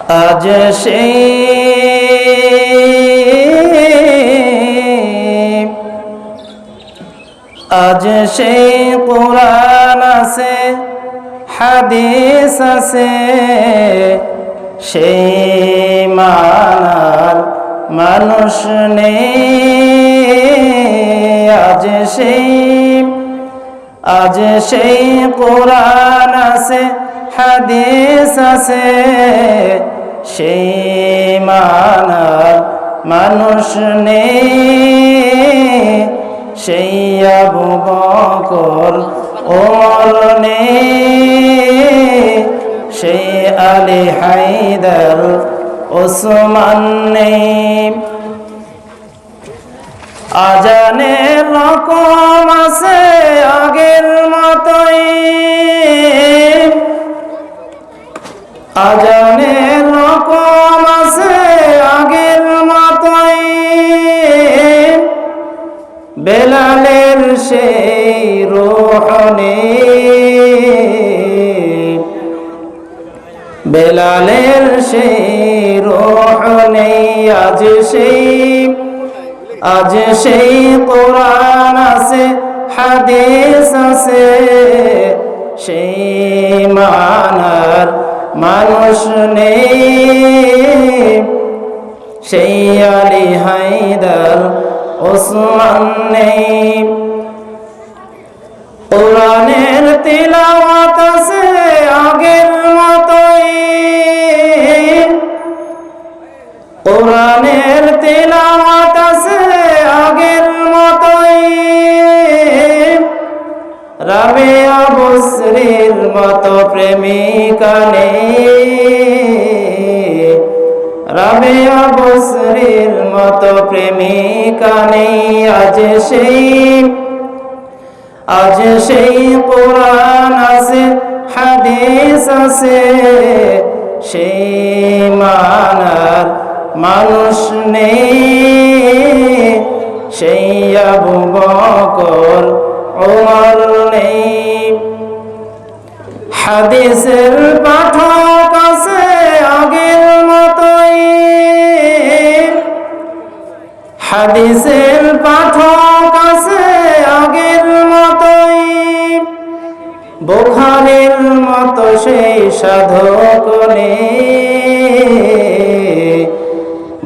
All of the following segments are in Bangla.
আজ সেই আজ সেই কোরআন আছে, হাদিস আছে, সেই মানার মানুষ নেই। আজ সেই আজ সেই কোরআন আছে হাদিস আছে, সেই মানার মানুষ নেই। সেই আবু বকর ওমর নেই। সেই আলী হায়দার ওসমান নেই। আজানের রকম আছে আগের মতোই। আজানের রকম আছে আগের মতোই। বেলালের সেই রোহনে বেলালের সেই রোহনে আজ সেই আজ সেই কোরআন আছে, হাদিস আছে, সেই মানার মানুষ নেই। সেই আলী হায়দার ওসমান নেই। কোরআনের তিলাওয়াত আছে আগের মতোই। কোরআনের তিলাওয়াত আছে আগের মতোই। রাবেয়া বসরির মতো প্রেমিকা নেই। রাবেয়া বসরির মতো নেই। আজ সেই আজ সেই কোরআন আছে, হাদিস আছে। সেই মানার মানুষ নেই। সেই আবু বকর ওমর নেই। হাদিসের পাঠক আছে আগের মতোই। হাদিসের পাঠক আছে আগের মতোই। বোখারের মতো সেই সাধক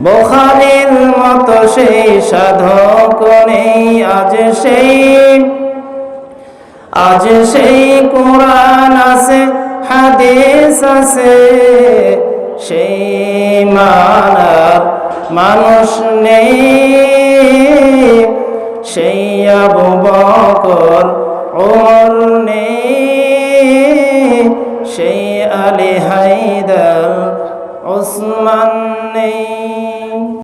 বোখারের মতো সেই সাধক নেই, আজ সেই আজ সেই কোরআন আছে, হাদিস আছে। সেই মানার মানুষ নেই। সেই আবু বকর ওমর নেই। সেই আলী হায়দার ওসমান নেই।